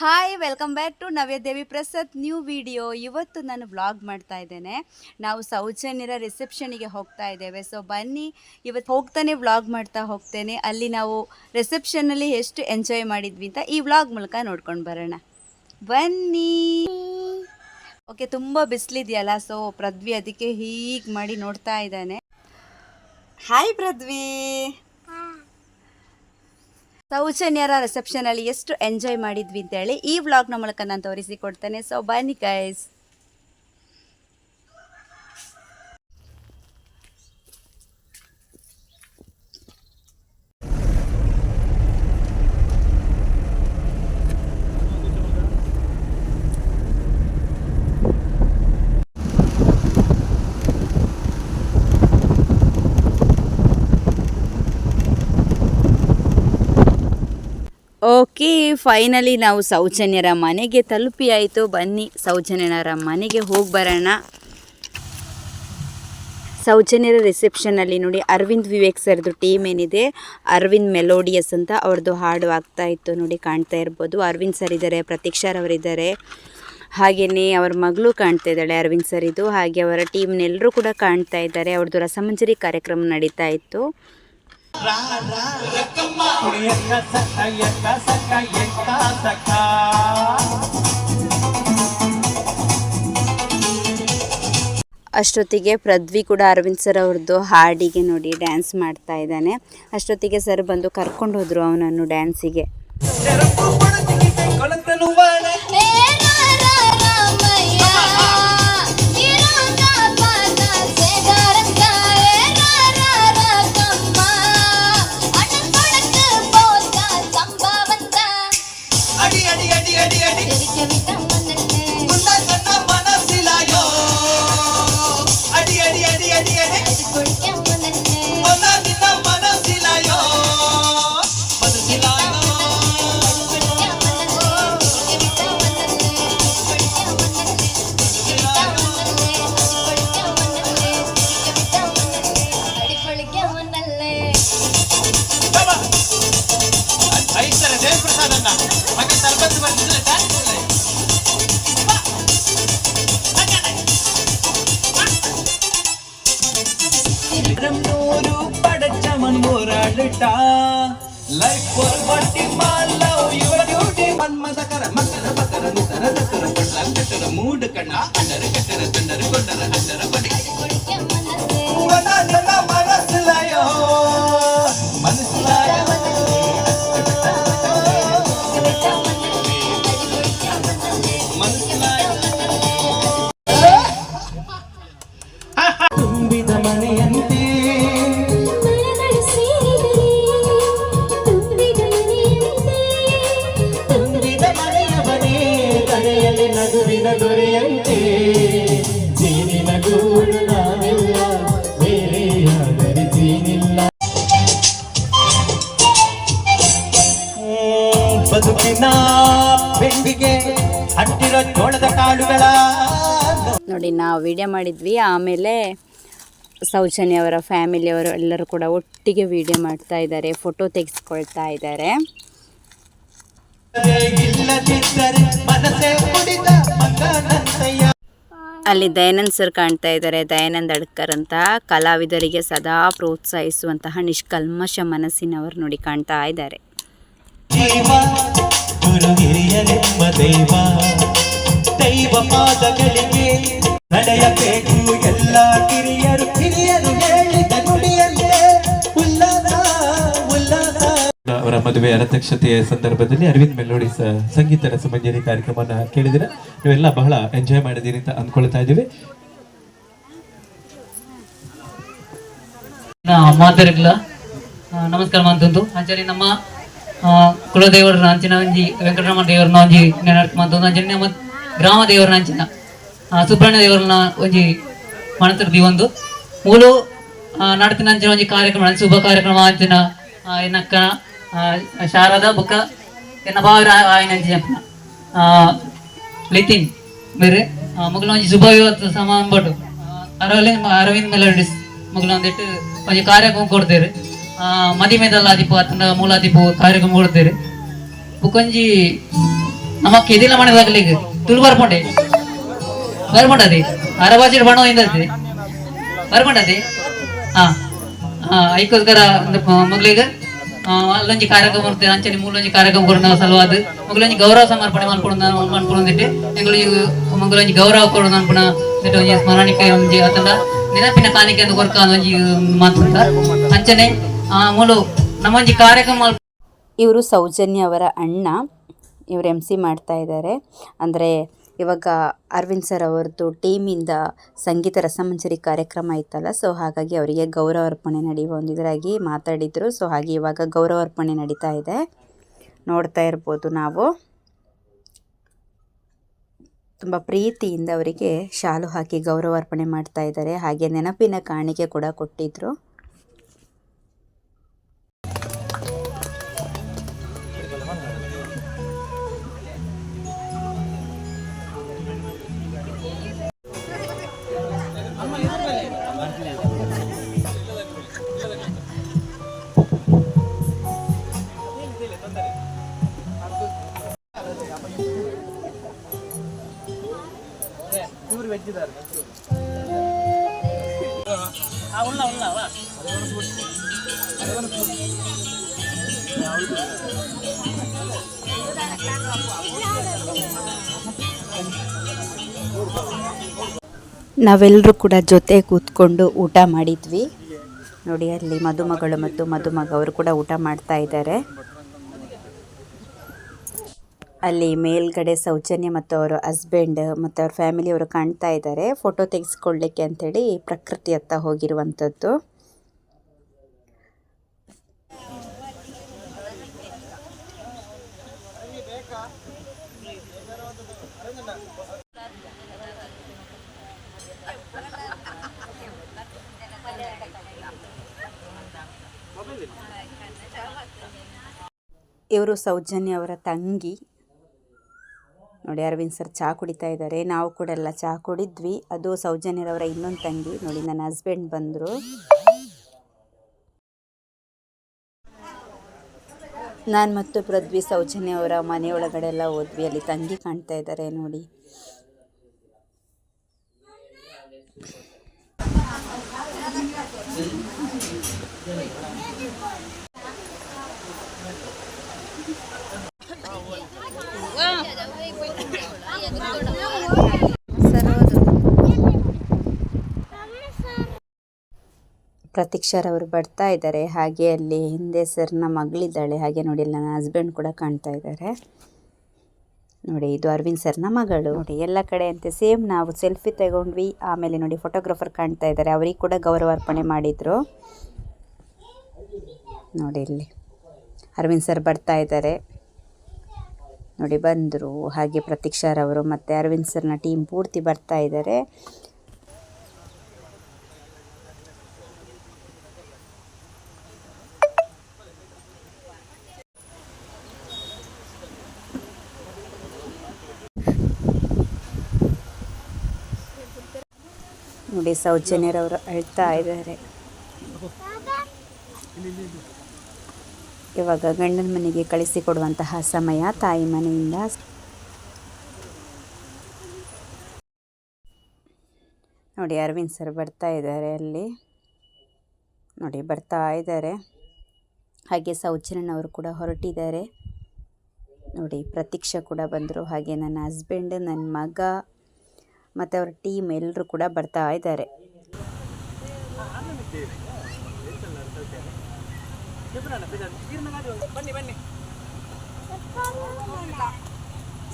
Hi welcome back to Navyadevi Prasad new video ಇವತ್ತು ನಾನು vlog ಮಾಡ್ತಾ ಇದ್ದೇನೆ. ನಾವು ಸೌಜನ್ಯರ ರಿಸೆಪ್ಷನಿಗೆ ಹೋಗ್ತಾ ಇದ್ದೇವೆ. ಸೊ ಬನ್ನಿ. ಇವತ್ತು ಹೋಗ್ತಾನೆ ವ್ಲಾಗ್ ಮಾಡ್ತಾ ಹೋಗ್ತೇನೆ. ಅಲ್ಲಿ ನಾವು ರಿಸೆಪ್ಷನಲ್ಲಿ ಎಷ್ಟು ಎಂಜಾಯ್ ಮಾಡಿದ್ವಿ ಅಂತ ಈ ವ್ಲಾಗ್ ಮೂಲಕ ನೋಡ್ಕೊಂಡು ಬರೋಣ. ಬನ್ನಿ. ಓಕೆ ತುಂಬ ಬಿಸಿಲಿದೆಯಲ್ಲ ಸೊ ಪೃಥ್ವಿ ಅದಕ್ಕೆ ಹೀಗೆ ಮಾಡಿ ನೋಡ್ತಾ ಇದ್ದಾನೆ. ಹಾಯ್ ಪೃಥ್ವಿ ಸೌಜನ್ಯರ ರಿಸೆಪ್ಷನಲ್ಲಿ ಎಷ್ಟು ಎಂಜಾಯ್ ಮಾಡಿದ್ವಿ ಅಂತೇಳಿ ಈ ವ್ಲಾಗ್ನ ಮೂಲಕ ನಾನು ತೋರಿಸಿಕೊಡ್ತೇನೆ ಸೊ ಬನ್ನಿ ಗೈಸ್ ಓಕೆ ಫೈನಲಿ ನಾವು ಸೌಜನ್ಯರ ಮನೆಗೆ ತಲುಪಿ ಆಯಿತು ಬನ್ನಿ, ಸೌಜನ್ಯರ ಮನೆಗೆ ಹೋಗಿ ಬರೋಣ. ಸೌಜನ್ಯರ ರಿಸೆಪ್ಷನಲ್ಲಿ ನೋಡಿ ಅರವಿಂದ್ ವಿವೇಕ್ ಸರ್ದು ಟೀಮ್ ಏನಿದೆ. ಅರವಿಂದ್ ಮೆಲೋಡಿಯಸ್ ಅಂತ ಅವ್ರದ್ದು ಹಾಡು ಆಗ್ತಾ ಇತ್ತು ನೋಡಿ ಕಾಣ್ತಾ ಇರ್ಬೋದು. ಅರವಿಂದ್ ಸರ್ ಇದ್ದಾರೆ ಪ್ರತೀಕ್ಷಾರವರಿದ್ದಾರೆ ಹಾಗೆಯೇ ಅವರ ಮಗಳು ಕಾಣ್ತಾ ಇದ್ದಾಳೆ, ಅರವಿಂದ್ ಸರ್ ಇದು. ಹಾಗೆ ಅವರ ಟೀಮ್ನೆಲ್ಲರೂ ಕೂಡ ಕಾಣ್ತಾ ಇದ್ದಾರೆ. ಅವ್ರದ್ದು ರಸಮಂಜರಿ ಕಾರ್ಯಕ್ರಮ ನಡೀತಾ ಇತ್ತು. ಅಷ್ಟೊತ್ತಿಗೆ ಪ್ರದ್ವಿ ಕೂಡ ಅರವಿಂದ್ ಸರ್ ಅವ್ರದ್ದು ಹಾಡಿಗೆ ನೋಡಿ ಡ್ಯಾನ್ಸ್ ಮಾಡ್ತಾ ಇದ್ದಾನೆ. ಅಷ್ಟೊತ್ತಿಗೆ ಸರ್ ಬಂದು ಕರ್ಕೊಂಡು ಹೋದ್ರು ಅವನನ್ನು ಡ್ಯಾನ್ಸಿಗೆ ಬಿಟ್ಟ. ಲೈಫ್ ಫಾರ್ ಮಟ್ಟಿ is my love your duty ಮನ್ಮದಕರ ಮಕ್ಕಳ ಬಕರ ನಿತರ ದಕರ ಬಟ್ಲಂ ಮೂಡ್ ಕಣ್ಣ ಅಂಡರ ಕಟ್ಟರ ಬದುಕಿನ ಬೆಂಡಿಗೆ ಅಂಟಿರೋ ಜೋಳದ ಕಾಳುಗಳ ನೋಡಿ ನಾವು ವಿಡಿಯೋ ಮಾಡಿದ್ವಿ ಆಮೇಲೆ ಸೌಜನ್ಯ ಅವರ ಫ್ಯಾಮಿಲಿಯವರು ಎಲ್ಲರೂ ಕೂಡ ಒಟ್ಟಿಗೆ ವಿಡಿಯೋ ಮಾಡ್ತಾ ಇದ್ದಾರೆ ಫೋಟೋ ತೆಗೆಸ್ಕೊಳ್ತಾ ಇದ್ದಾರೆ. ಅಲ್ಲಿ ದಯಾನಂದ್ ಸರ್ ಕಾಣ್ತಾ ಇದ್ದಾರೆ ದಯಾನಂದ್ ಅಡ್ಕರ್ ಅಂತ. ಕಲಾವಿದರಿಗೆ ಸದಾ ಪ್ರೋತ್ಸಾಹಿಸುವಂತಹ ನಿಷ್ಕಲ್ಮಶ ಮನಸ್ಸಿನವರು ನೋಡಿ ಕಾಣ್ತಾ ಇದ್ದಾರೆ. ಜೀವ ಗುರು ಹಿರಿಯರೆಂಬ ದೈವ. ದೈವ ಪಾದಗಳಿಗೆ ನಡೆಯಬೇಕು ಎಲ್ಲ ಕಿರಿಯರು. ಕಿರಿಯರು ಹೇಳಿದ ನುಡಿಯಲ್ಲೇ ಉಲ್ಲಾಸ ಉಲ್ಲಾಸ. ಅವರ ಮದುವೆ ರಥಕ್ಷತೆಯ ಸಂದರ್ಭದಲ್ಲಿ ಅರವಿಂದ್ ಮೆಲೋಡಿ ಸಂಗೀತ ರಸಮಂಜರಿ ಕಾರ್ಯಕ್ರಮವನ್ನು ಕೇಳಿದಿರ. ನೀವೆಲ್ಲ ಬಹಳ ಎಂಜಾಯ್ ಮಾಡಿದ್ದೀರಿ ಅಂತ ಅಂದ್ಕೊಳ್ತಾ ಇದ್ದೀವಿ. ಮಾತಾಡಿಲ್ಲ ನಮಸ್ಕಾರ ಅಂತಂದು ಆಚಾರ್ಯ, ನಮ್ಮ ನಾಂಚಿನ ಅಂಚಿನ ಒಂಜಿ ವೆಂಕಟರಮಣ ದೇವರನ ಒಂಜಿ ನೆನಪು ಮಂತಂದು ಮತ್ತು ಗ್ರಾಮ ದೇವರ ಅಂಚಿನ ಸುಬ್ರಹ್ಮಣ್ಯ ದೇವರ ಒಂಜಿ ಮನಸ್ಸು ದಿವಂದು ಮೂಲು ನಡತಿನ ಅಂಚಿನ ಒಂಜಿ ಕಾರ್ಯಕ್ರಮ ಶುಭ ಕಾರ್ಯಕ್ರಮ ಅಂಚಿನ ಎನ್ನಕ್ಕ ಶಾರದ ಬುಕ್ಕ ಎನ್ನ ಬಾವಿರ ಆಯ್ನ ಅಂಚಿನ ಆ, ಲಿತಿನ್ ಬೇರೆ ಮುಗಲ ಒಂಜಿ ಶುಭ ವಿವಾಹ ಸಮಾರಂಭಟು ಅರವಿಂದ್ ಅರವಿಂದ್ ಮೆಲೋಡಿಸ್ ಒಂದಿಟ್ಟು ಒಂಜಿ ಕಾರ್ಯಕ್ರಮ ಕೊಡ್ತೇವೆ ಮದಿಮೆದಲ್ಲ ಆದಿಪ್ಪು ಅತ್ತನ ಮೂಲ ಆದಿಪ್ಪು ಕಾರ್ಯಕ್ರಮ ಕೊಡ್ತೇವೆ ಬುಕೊಂಜಿ ನಮ್ಮ ಕೆದಿಲ ಮಾಡಿದಾಗಲಿ ತುಳು ಬರ್ಕೊಂಡೆ. ಬರ್ಕೊಂಡದಿ. ಅರಬಾಜಿರ್ ಬಣ್ಣ ಇಂದದೆ ಬರ್ಕೊಂಡದಿ. ಹಾ. ಹಾ, ಐಕೋಸ್ಕರ ಒಂದು ಮಗಳಿಗೆ ಅಲ್ಲೊಂಜಿ ಕಾರ್ಯಕ್ರಮ ಬರ್ತದೆ ಅಂಚನೆ ಮೂಲೊಂಜಿ ಕಾರ್ಯಕ್ರಮ ಕೊಡೋಣ ಸಲುವಾದ ಮಗಳೊಂಜಿ ಗೌರವ ಸಮರ್ಪಣೆ ಮಾಡ್ಕೊಂಡು ಮಾಡ್ಕೊಂಡಿದ್ದೆ ಎಂಗಳಿಗೆ ಮಗಳೊಂಜಿ ಗೌರವ ಕೊಡೋಣ ಅನ್ಪಣ ಸ್ಮರಣಿಕೆ ಒಂಜಿ ಅತಂಡ ನೆನಪಿನ ಕಾಣಿಕೆ ಕೊರ್ಕ ಒಂಜಿ ಮಾತುಂಟ ಅಂಚನೆ ಕಾರ್ಯಕ್ರಮ ಇವರು ಸೌಜನ್ಯ ಅವರ ಅಣ್ಣ. ಇವರು ಎಂ ಸಿ ಮಾಡ್ತಾ ಇದ್ದಾರೆ ಅಂದರೆ ಇವಾಗ ಅರವಿಂದ್ ಸರ್ ಅವರದ್ದು ಟೀಮಿಂದ ಸಂಗೀತ ರಸಮಂಜರಿ ಕಾರ್ಯಕ್ರಮ ಇತ್ತಲ್ಲ ಸೊ ಹಾಗಾಗಿ ಅವರಿಗೆ ಗೌರವಾರ್ಪಣೆ ನಡೆಯುವ ಒಂದು ಇದರಾಗಿ ಮಾತಾಡಿದರು. ಸೊ ಹಾಗೆ ಇವಾಗ ಗೌರವಾರ್ಪಣೆ ನಡೀತಾ ಇದೆ. ನೋಡ್ತಾ ಇರ್ಬೋದು ನಾವು. ತುಂಬ ಪ್ರೀತಿಯಿಂದ ಅವರಿಗೆ ಶಾಲು ಹಾಕಿ ಗೌರವಾರ್ಪಣೆ ಮಾಡ್ತಾ ಇದ್ದಾರೆ ಹಾಗೆ ನೆನಪಿನ ಕಾಣಿಕೆ ಕೂಡ ಕೊಟ್ಟಿದ್ದರು ನಾವೆಲ್ಲರೂ ಕೂಡ ಜೊತೆ ಕೂತ್ಕೊಂಡು ಊಟ ಮಾಡಿದ್ವಿ. ನೋಡಿ, ಅಲ್ಲಿ ಮದುಮಗಳು ಮತ್ತು ಮದುಮಗ ಅವರು ಕೂಡ ಊಟ ಮಾಡ್ತಾ ಇದ್ದಾರೆ. ಅಲ್ಲಿ ಮೇಲ್ಗಡೆ ಸೌಜನ್ಯ ಮತ್ತು ಅವರ ಹಸ್ಬೆಂಡ್ ಮತ್ತು ಅವ್ರ ಫ್ಯಾಮಿಲಿಯವರು ಕಾಣ್ತಾ ಇದ್ದಾರೆ. ಫೋಟೋ ತೆಗೆಸ್ಕೊಳ್ಳಿಕ್ಕೆ ಅಂಥೇಳಿ ಪ್ರಕೃತಿ ಹತ್ತ ಹೋಗಿರುವಂಥದ್ದು. ಇವರು ಸೌಜನ್ಯ ಅವರ ತಂಗಿ. ನೋಡಿ ಅರವಿಂದ್ ಸರ್ ಚಹಾ ಕುಡಿತಾ ಇದ್ದಾರೆ. ನಾವು ಕೂಡ ಎಲ್ಲ ಚಹಾ ಕುಡಿದ್ವಿ. ಅದು ಸೌಜನ್ಯರವರ ಇನ್ನೊಂದು ತಂಗಿ. ನೋಡಿ, ನನ್ನ ಹಸ್ಬೆಂಡ್ ಬಂದರು. ನಾನು ಮತ್ತು ಪೃಥ್ವಿ, ಸೌಜನ್ಯ ಅವರ ಮನೆಯೊಳಗಡೆ ಎಲ್ಲ ಹೋದ್ವಿ. ಅಲ್ಲಿ ತಂಗಿ ಕಾಣ್ತಾ ಇದ್ದಾರೆ ನೋಡಿ. ಸರ್ ಹೌದು ಅವರು ಬರ್ತಾ ಇದ್ದಾರೆ. ಹಾಗೆ ಅಲ್ಲಿ ಹಿಂದೆ ಸರ್ನ ಮಗಳಿದ್ದಾಳೆ. ಹಾಗೆ ನೋಡಿ ನನ್ನ ಹಸ್ಬೆಂಡ್ ಕೂಡ ಕಾಣ್ತಾ ಇದ್ದಾರೆ. ನೋಡಿ, ಇದು ಅರವಿಂದ್ ಸರ್ನ ಮಗಳು. ನೋಡಿ, ಎಲ್ಲ ಕಡೆ ಅಂತೆ ಸೇಮ್ ನಾವು ಸೆಲ್ಫಿ ತಗೊಂಡ್ವಿ. ಆಮೇಲೆ ನೋಡಿ ಫೋಟೋಗ್ರಾಫರ್ ಕಾಣ್ತಾ ಇದ್ದಾರೆ. ಅವರಿಗೆ ಕೂಡ ಗೌರವಾರ್ಪಣೆ ಮಾಡಿದರು. ನೋಡಿ, ಇಲ್ಲಿ ಅರವಿಂದ್ ಸರ್ ಬರ್ತಾ ಇದ್ದಾರೆ. ನೋಡಿ ಬಂದರು. ಹಾಗೆ ಪ್ರತೀಕ್ಷಾರವರು ಮತ್ತು ಅರವಿಂದ್ ಸರ್ನ ಟೀಮ್ ಪೂರ್ತಿ ಬರ್ತಾ ಇದ್ದಾರೆ ನೋಡಿ ಸೌಜನ್ಯರವರು ಅಳ್ತಾ ಇದ್ದಾರೆ ಇವಾಗ ಗಂಡನ ಮನೆಗೆ ಕಳಿಸಿಕೊಡುವಂತಹ ಸಮಯ ತಾಯಿ ಮನೆಯಿಂದ. ನೋಡಿ, ಅರವಿಂದ್ ಸರ್ ಬರ್ತಾ ಇದ್ದಾರೆ ಅಲ್ಲಿ. ನೋಡಿ, ಬರ್ತಾ ಇದ್ದಾರೆ. ಹಾಗೆ ಸೌಜನ್ಯನವರು ಕೂಡ ಹೊರಟಿದ್ದಾರೆ. ನೋಡಿ, ಪ್ರತೀಕ್ಷಾ ಕೂಡ ಬಂದರು. ಹಾಗೆ ನನ್ನ ಹಸ್ಬೆಂಡ್ ನನ್ನ ಮಗ, ಮತ್ತು ಅವರ ಟೀಮ್ ಎಲ್ಲರೂ ಕೂಡ ಬರ್ತಾ ಇದ್ದಾರೆ.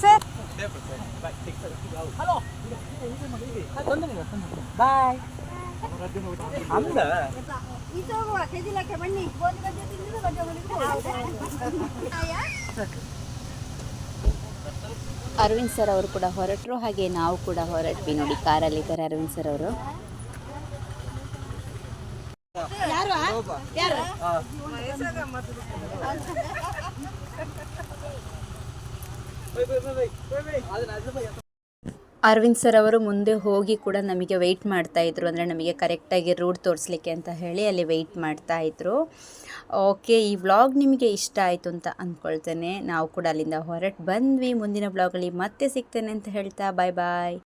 ಸರ್ ಬಾಯ್ ಅರವಿಂದ್ ಸರ್ ಅವರು ಕೂಡ ಹೊರಟರು, ಹಾಗೆ ನಾವು ಕೂಡ ಹೊರಟ್ವಿ ನೋಡಿ ಕಾರಲ್ಲಿ ಇದ್ದಾರೆ ಅರವಿಂದ್ ಸರ್ ಅವರು. ಅರವಿಂದ್ ಸರ್ ಅವರು ಮುಂದೆ ಹೋಗಿ ಕೂಡ ನಮಗೆ ವೆಯ್ಟ್ ಮಾಡ್ತಾ ಇದ್ರು. ಅಂದರೆ ನಮಗೆ ಕರೆಕ್ಟಾಗಿ ರೂಟ್ ತೋರಿಸ್ಲಿಕ್ಕೆ ಅಂತ ಹೇಳಿ ಅಲ್ಲಿ ವೆಯ್ಟ್ ಮಾಡ್ತಾ ಇದ್ರು. ಓಕೆ ಈ ವ್ಲಾಗ್ ನಿಮಗೆ ಇಷ್ಟ ಆಯಿತು ಅಂತ ಅಂದ್ಕೊಳ್ತೇನೆ. ನಾವು ಕೂಡ ಅಲ್ಲಿಂದ ಹೊರಟು ಬಂದ್ವಿ. ಮುಂದಿನ ವ್ಲಾಗಲ್ಲಿ ಮತ್ತೆ ಸಿಗ್ತೇನೆ ಅಂತ ಹೇಳ್ತಾ ಬಾಯ್ ಬಾಯ್